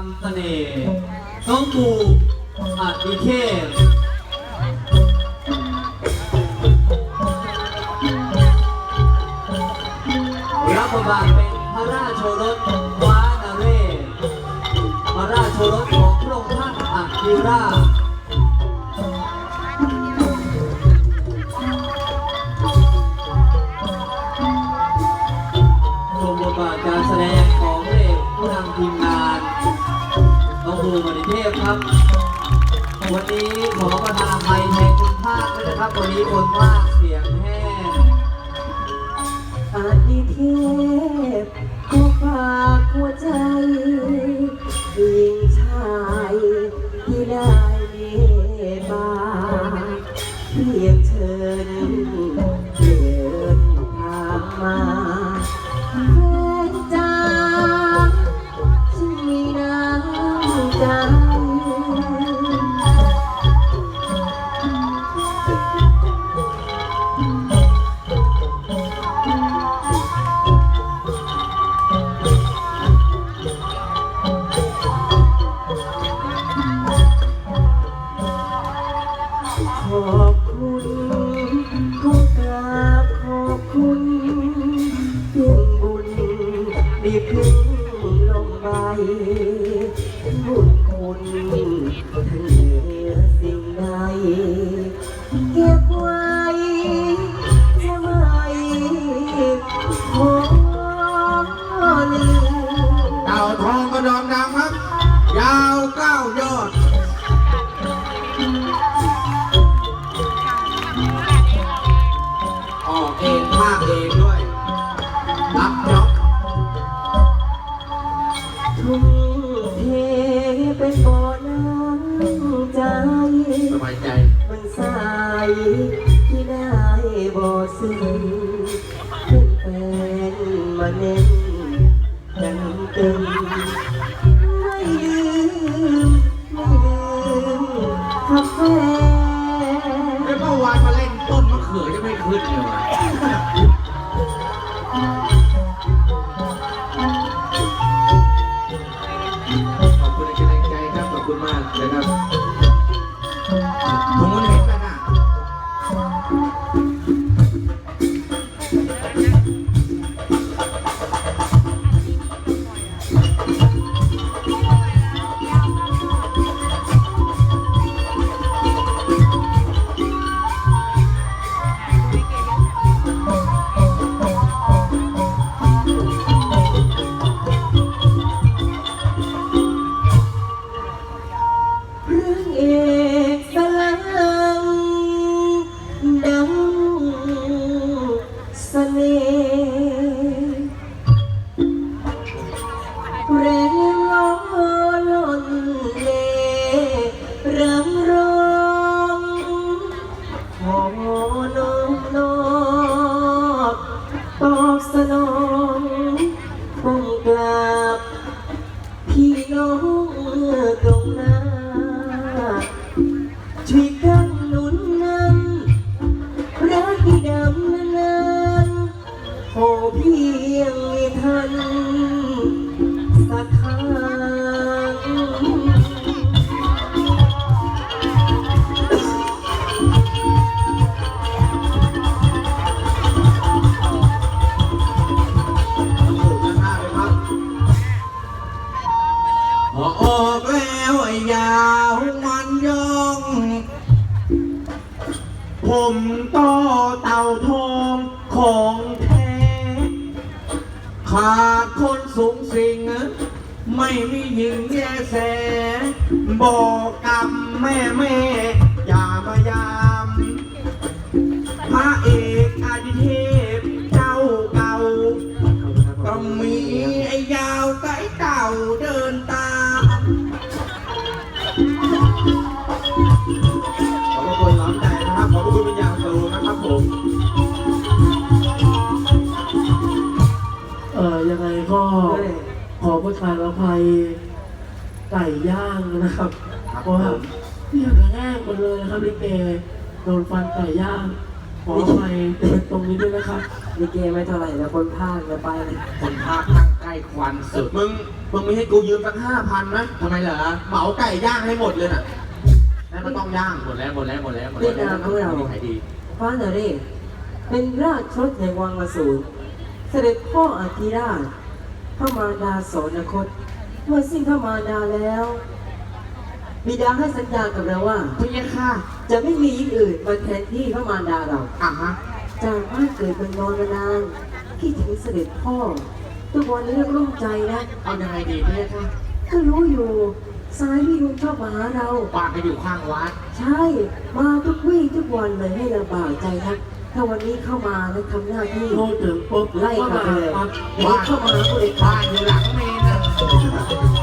ามเสน่ห์ต้องกูอาดิเทพรับบทาทเป็นพระราชโอรสว้านาเรศพระราชโอรสของพระองค์ท่านอัคคีราช ครับ วันนี้ขอประทานอภัยแทนคุณภาคด้วยนะครับ วันนี้บนว่าเสียงแห้งอาทิที่ มต้อเต่าทองของแท้ขาดคนสูงสิง ไม่มีหญิงแย่แส บอกกับแม่แม่ ก่ย่างขอไปตรงนี้ด้วยนะครับลิเกไม่เท่าไหร่แต่คนภาคจะไปคนภาคภาคใกล้ควันสุด มึง มึงไม่ให้กูยืมสักห้าพันนะทำไมเหรอ เหมาไก่ย่างให้หมดเลยน่ะนั่นมันต้องย่างหมดแล้วหมดแล้วหมดแล้วหมดแล้วนี่นะพวกเราขายดีฟ้าเนรีเป็นราชชดในวังมาสูรเสด็จพ่ออธิราชพระมารดาสนคต เมื่อสิ้นพระมารดาแล้ว บิดาให้สัญญากับเราว่าพี่ยค่ะจะไม่มีหญิงอื่นมาแทนที่พระมารดาเรา อะฮะจากบ้านเกิดเป็นนอนมานานคิดถึงเสด็จพ่อ ทุกวันนี้เรื่องรุ่งใจนะ เอายังไงดีพี่ยค่ะก็รู้อยู่ซ้ายพี่ลุงชอบมาหาเราบ้านก็อยู่ข้างวัด ใช่ มาทุกวี่ทุกวันเลยให้ลำบากใจนะถ้าวันนี้เข้ามาแล้วทำหน้าที่พูดถึงปุ๊บไล่กลับไปเลยปั๊บวันนี้เข้ามาก็เลยบ้านอยู่หลังเมนนะอยู่ระหว่าง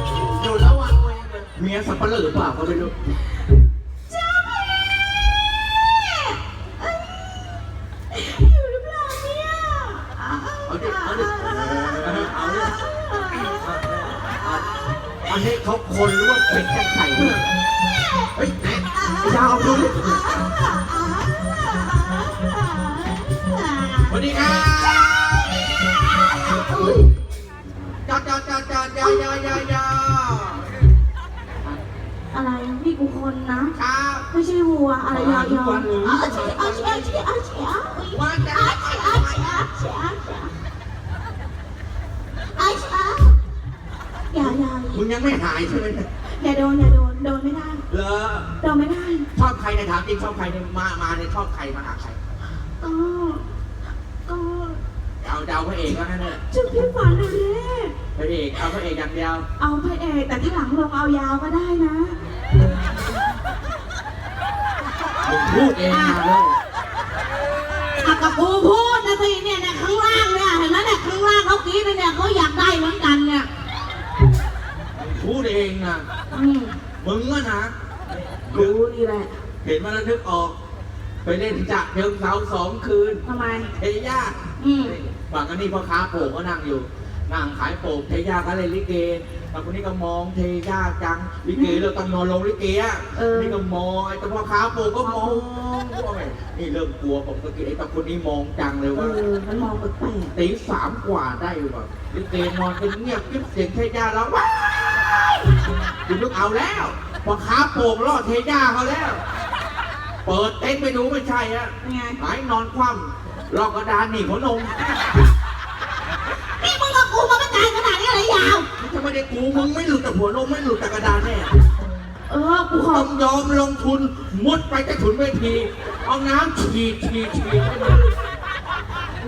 เมียสับปะเหร่อเปล่าก็ไม่รู้อยู่หรือเปล่าเนี่ยเอาดิเอาดิเอาดิเอาดิอันนี้เขาคนหรือว่าเป็นแค่ไข่เนี่ยเฮ้ยยาวดูดิสวัสดีครับจอดจอดจอดจอดยายายายา อะไรนี่กูคนนะ ครับไม่ใช่วัวอะไรยาวยาวทุกวันเลยอาเชียอาเชียอาเชียอาเชียว่าจะอาเชียอาเชียอาเชียอาเชียอาเชียอย่าอย่ามึงยังไม่หายใช่ไหมเนี่ยอย่าโดนอย่าโดนโดนไม่ได้เหรอโดนไม่ได้ชอบใครเนี่ยถามจริงชอบใครเนี่ยมา มาเนี่ยชอบใครมาหาใครก็ก็เอาเดาพระเอกก็นั่นแหละชื่อพี่ฝันเลยพระเอกเอาพระเอกอย่างเดียว เอาพระเอกแต่ที่หลังลงเอายาวก็ได้นะ นะอืมมึงอะนะรู้นี่แหละ เห็นมาแล้วนึกออก ไปเล่นจะเชิงเสาสองคืนทำไม เทย่าอืมฝั่งอันนี้พ่อค้าโป่งก็นั่งอยู่ นั่งขายโป่งเทย่าก็เล่นลิเกแต่คนนี้ก็มองเทย่าจัง ลิเกเราต้องนอนลงลิเกอะเออ นี่ก็มองไอ้ตัวพ่อค้าโป่งก็มองว่าไงนี่เริ่มกลัวผมก็คิดไอ้ตาคนนี้มองจังเลยเอว่า อมันมองแปลกตีสามกว่าได้อยู่แบบลิเกนอนกันเงียบกิ๊บเสียงเทย่าร้องว้าย คุณลูกเอาแล้วพ่อค้าโป่งล่อเทย่าเขาแล้ว เปิดเต็นท์ไปดูไม่ใช่อะๆเป็นไง หายนอนคว่ำลอกกระดานหนีหัวนมนี่มึงกับกูมาประจานขนาดนี้เลยยาว ถ้าไม่ได้กูมึงไม่หลุดจากหัวนมไม่หลุดจากกระดานแน่เออ กูขอต้องยอมลงทุนมุดไปใต้ถุนเวทีเอาน้ำฉีดฉีดฉีดให้มัน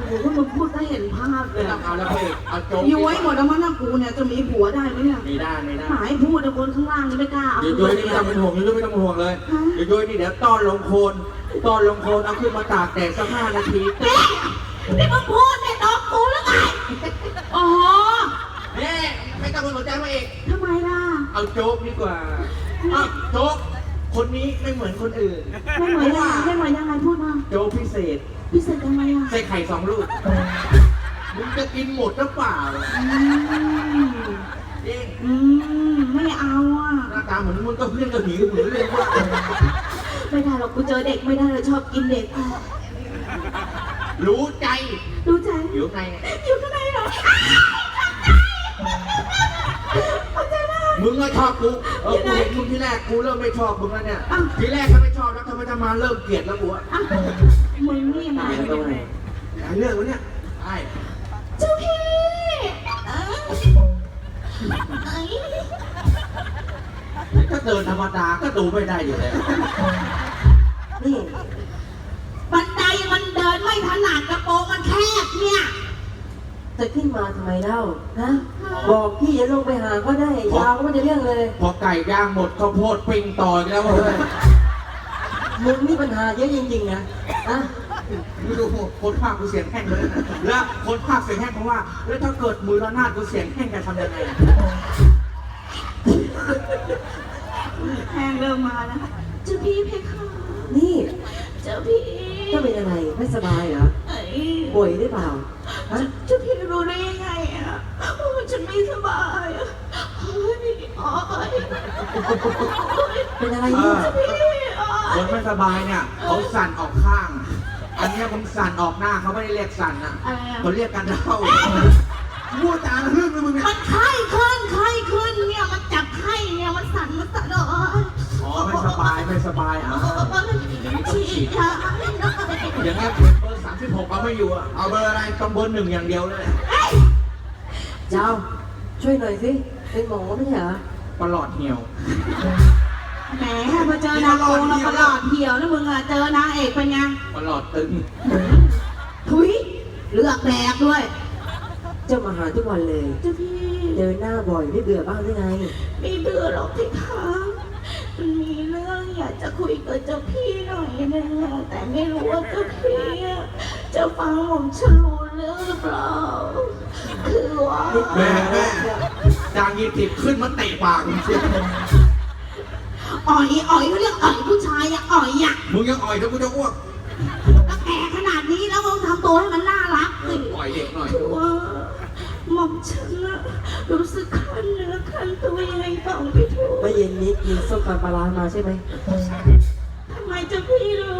โอ้โหมึงพูดก็เห็นภาพเลไม่ยต้องเอาแล้วพี่เอาโจ๊กย้วยหมดแล้วมั้งนะกูเนี่ยจะมีผัวได้ไหมเนี่ยไม่ได้ไม่ได้หมายพูดแต่คนข้างล่างนี่ไม่กล้าเอาเดี๋ยวย้อยนี่ไม่ต้องเป็นห่วงเดี๋ยวย้อยไม่ต้องเป็นห่วงเลยเดี๋ยวย้อยนี่เดี๋ยวต้อนลงโคนต้อนลงโคนเอาขึ้นมาตากแดดสักห้านาทีแม่นี่มึงพูดเนี่ยน้องกูหรือไงอ๋อเน่ไม่ต้องเป็นสนใจมาเอง ทำไมล่ะ เอาโจ๊กดีกว่าเอาโจ๊ก คนนี้ไม่เหมือนคนอื่น ไม่เหมือนยังไงไม่เหมือนยังไงพูดมา โจ๊กพิเศษ พิเศษยังไงอะใส่ไข่สองลูกมึงจะกินหมดหรือเปล่าอืมจริงอืมไม่เอาอะหน้าตาเหมือนมึงก็เพื่อนก็หิวเหมือนเลยว่าไม่ได้หรอกกูเจอเด็กไม่ได้เลยชอบกินเด็กรู้ใจรู้ใจหิวไงอยู่ข้างในเหรอมึงก็ชอบกูเออกูเห็นมึงที่แรกกูเริ่มไม่ชอบมึงแล้วเนี่ยอ้าวทีแรกก็ไม่ชอบ แล้วทำไมจะมาเริ่มเกลียดแล้วกูอะอะมึงนี่ยังไงตรงไหนไอ้เรื่องวะเนี่ยใช่เจ้าพี่เอ้ยเอ้ยถ้าเดินธรรมดาก็ดูไม่ได้อยู่แล้วนี่บันไดมันเดินไม่ถนัดกระโปรงมันแคบเนี่ยจะขึ้นมาทำไมเล่าฮะบอกพี่อย่าลงไปหาก็ได้ยาวก็ไม่ได้เรื่องเลย พอไก่ย่างหมดข้าวโพดปิ้งต่ออีกแล้วเว้ย มึงมีปัญหาเยอะจริงๆนะอะไม่ดูคนภาคกูเสียงแห้งเลยนะแล้วคนภาคเสียงแห้งเพราะว่า แล้วถ้าเกิดมือระนาดกูเสียงแห้งจะทำยังไงอะแพงเริ่มมาแล้วเจ้าพี่เพคะนี่เจ้าพี่ก็เป็นอะไรไม่สบายเหรอเอ้ยป่วยหรือเปล่าฮะเจ้าพี่รู้ได้ยังไงอะว่าฉันไม่สบายอะเฮ้ยอ๋อเอ้ยเป็นอะไรเนี่ย เจ้าพี่อ๋อ คนไม่สบายเนี่ยเขาสั่นออกข้าง อันเนี้ยมึงสั่นออกหน้าเขาไม่ได้เรียกสั่นอะอะไรอะเขาเรียกกันเท่ามมั่วจานฮึ่งเลยมึงเนี่ย มันไข้ขึ้นไข้ขึ้นเนี่ยมันจับไข้เนี่ยมันสั่นมันสั่นเอออ๋อไม่สบายไม่สบายอะฉีดยาอย่างเงี้ยเบอร์สามสิบหกเอาไม่อยู่อะเอาเบอร์อะไรต้องเบอร์หนึ่งอย่างเดียวเลยเจ้าช่วยหน่อยสิเป็นหมอไม่ใช่เหรอปลอดเหี่ยว แหมพอเจอนางโกงแล้วก็หลอดเหี่ยวแล้วมึงอะเจอนางเอกเป็นไงปลอดตึงถุยเลือกแดกด้วยเจ้ามาหาทุกวันเลยเจ้าพี่เจอหน้าบ่อยไม่เบื่อบ้างหรือไงไม่เบื่อหรอกพี่คะมันมีเรื่องอยากจะคุยกับเจ้าพี่หน่อยนึงอะแต่ไม่รู้ว่าเจ้าพี่อะจะฟังผมฉลูเรื่องหรือเปล่าคือว่าแม่แม่จางยีติดขึ้นมาเตะปากมึงสิ อ่อยอ่อยเขาเรียกอ่อยผู้ชายอะอ่อยอะมึงยังอ่อยถ้ากูจะอ้วกก็แก่ขนาดนี้แล้วต้องทำตัวให้มันน่ารักสิปล่อยเด็กหน่อยคือว่าหม่อมฉันอะรู้สึกคันเนื้อคันตัวยังไงบอกไม่ถูกเมื่อเย็นนี้กินส้มตำปลาร้ามาใช่ไหมทำไมเจ้าพี่รู้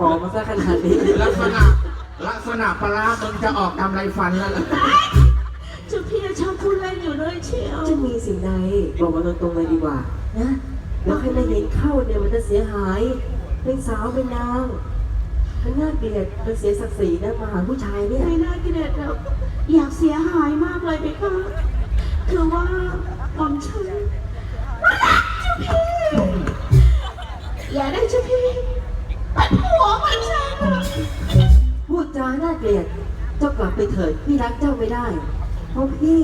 ออกมาซะขนาดนี้ ลักษณะลักษณะปลาร้ามึงจะออกทำไรฟันแล้วล่ะเจ้าพี่ชอบพูดเล่นอยู่ด้วยเชียว จะมีสิ่งใดบอกมาตรงๆเลยดีกว่านะเดี๋ยวใครมาเห็นเข้าเนี่ยมันจะเสียหาย เป็นสาวเป็นนางมันน่าเกลียดมันเสียศักดิ์ศรีนะมาหาผู้ชายเนี่ย ไม่น่าเกลียดหรอกอยากเสียหายมากเลยพี่คะคือว่าหม่อมฉันรักเจ้าพี่อย่าได้เจ้าพี่เป็นผัวหม่อมฉันอะพูดจาน่าเกลียดเจ้ากลับไปเถิดพี่รักเจ้าไม่ได้ เพราะพี่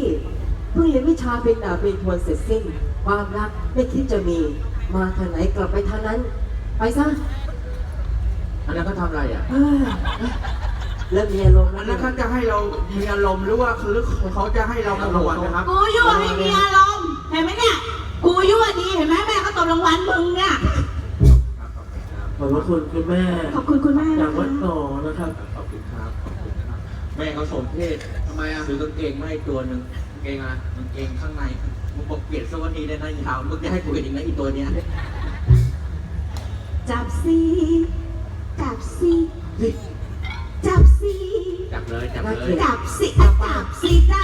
เพิ่งเรียนวิชาเป็นดาบเป็นทวนเสร็จสิ้นความรักไม่คิดจะมี มาทางไหนกลับไปทางนั้น ไปซะอันนั้นเขาทำอะไรอะ เอ้ยเริ่มมีอารมณ์อัแล้นวนั้นเนี่ยเขาจะให้เรามีอารมณ์หรือว่าคือเขาจะให้เรามาระวังนะครับ กูยั่วให้มีอารมณ์เห็นไหมเนี่ย กูยั่วดีเห็นไหมแม่เขาตบรางวัลมึงเนี่ย ขอบพระคุณคุณแม่ขอบคุณคุณแม่จากนะวัดคะต่อนะครับ ขอบคุณครับขอบคุณครับ แม่เขาสมเพศทำไมอะซื้อกางเกงมาให้ตัวหนึ่งกางเกงอะไรกางเกงข้างในมึง บอกเปลี่ยนสวัสดีได้นะยาวมึงจะให้กูเห็นอีกนะอีตัวเนี้ยจับซีจับซีจับซีจับเลยจับเลยจับซีจับซีจับ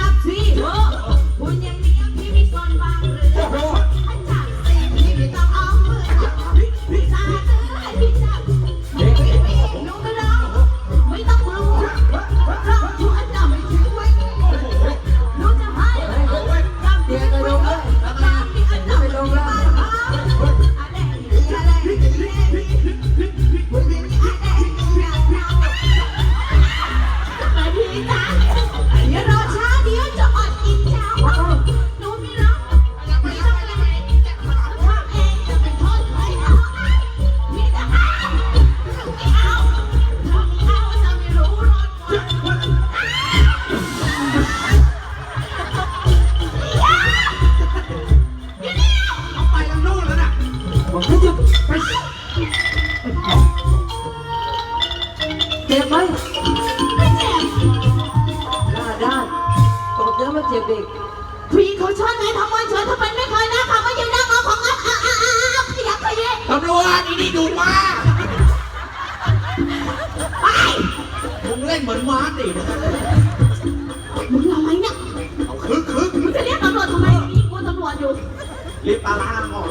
นเหมือนม้าดิมึงอะไรเนี่ยเอาคึกคึกมึงจะเรียกตำรวจทำไมมีกูตำรวจอยู่ รีบปลาล้างออก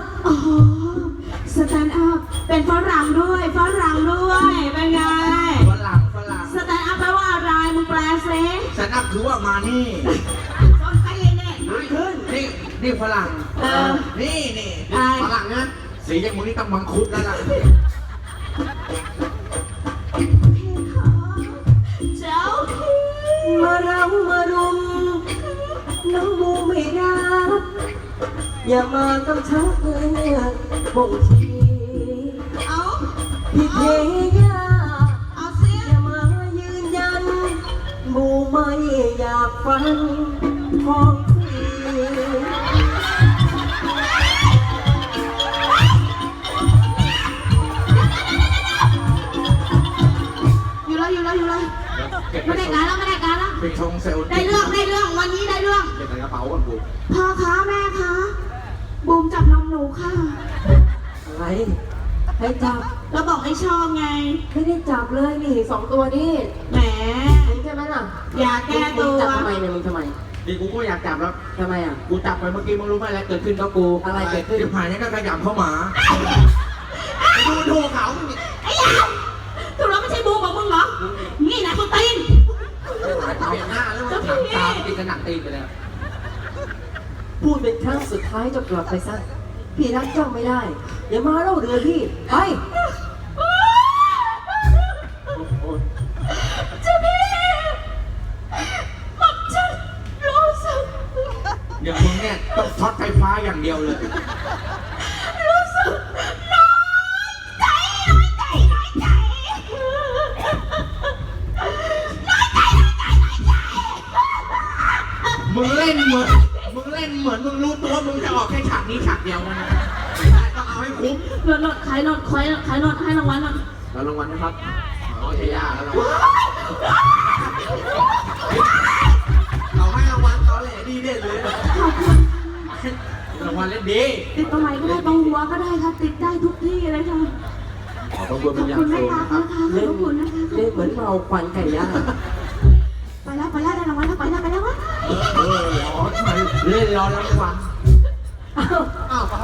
พอ๋อสแตนด์อัพเป็นฝรั่งด้วยฝรั่งด้วยเป็นไงฝรั่งฝรั่งสแตนด์อัพแปลว่าอะไรมึงแปลซิฉันนับถือว่ามานี่ต้นไปเลยเนี่ยขึ้นนี่นี่ฝรั่งเออนี่นี่อะไรฝรั่งนะสีอย่างมึงนี่ต้องมังคุดแล้วล่ะ อย่ามากำชับเพื่อบ่งชี้เอาพี่เทยาเอาสิอย่ามายืนยันบูไม่อยากฟังของพี่อยู่เลยอยู่เลยอยู่เลยไม่ได้การแล้วไม่ได้การแล้วไปชงเซลล์ได้เรื่องได้เรื่องวันนี้ได้เรื่องเก็บใส่กระเป๋าก่อนกูพ่อคะแม่ บูมจับนมหนูค่ะ อะไร ให้จับ แล้วบอกไม่ชอบไง ไม่ได้จับเลยนี่สองตัวนี่แหม เห็นใช่ไหมล่ะอย่าแก้ตัว มึงจับทำไมเนี่ยมึงทำไมนี่กูก็อยากจับแล้ว ทำไมอะ กูจับไปเมื่อกี้มึงรู้ไหมอะไรเกิดขึ้นกับกูอะไรเกิดขึ้น ที่ผ่านนี้ก็ขยำเข้าหมาไปดูดูเขานี่ไอ้ยาวถูกแล้วไม่ใช่บูมของมึงเหรอ นี่นะคุณตีนเปลี่ยนหน้าแล้วมันหนังตามติดกันหนักตีนไปแล้ว พูดเป็นครั้งสุดท้ายจะกลับไปซะ พี่รักเจ้าไม่ได้ อย่ามาเล่าเรือพี่ ไป เจ้าพี่ผมจะรู้สึกอย่างมึงเนี่ยต้องช็อตไฟฟ้าอย่างเดียวเลย รู้สึกน้อยใจน้อยใจน้อยใจมึงเล่นเหมือนมึงเล่น เหมือนมึงรู้ตัวมึงจะออกแค่ฉากนี้ฉากเดียวนะไม่ได้ต้องเอาให้คุ้มนนนขายนนขายขายนนให้รางวัลนนแล้วรางวัลนะครับอ๋อใช่ยาแล้วรางวัลเราให้รางวัลตอนแหลดีเด่นเลยขอบคุณรางวัลเล่นดีติดตรงไหนก็ได้ตรงหัวก็ได้ค่ะติดได้ทุกที่เลยค่ะขอบคุณขเป็อนบอย่างคุณแม่สูงตานะครับนะคะขอบคุณนะคะเล่นเหมือนเมาควันไก่ย่าง เล่นรอรางวัลอ้าวอ้าวเปล่า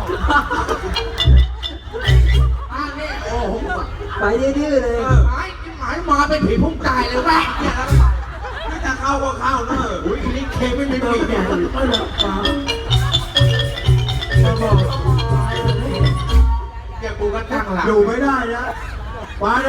อ้าวนี่โอ้โหไปดื้อๆเลเอยอหมายหมายมาเป็นผีพุ่งตายเลยแม่เนี่ยแล้วไม่จะเข้าก็เข้าเนอะอุ้ยนี่เคไม่มีผีเนี่ยแกกูก็ตั้งหลักอยู่ไม่ได้นะมา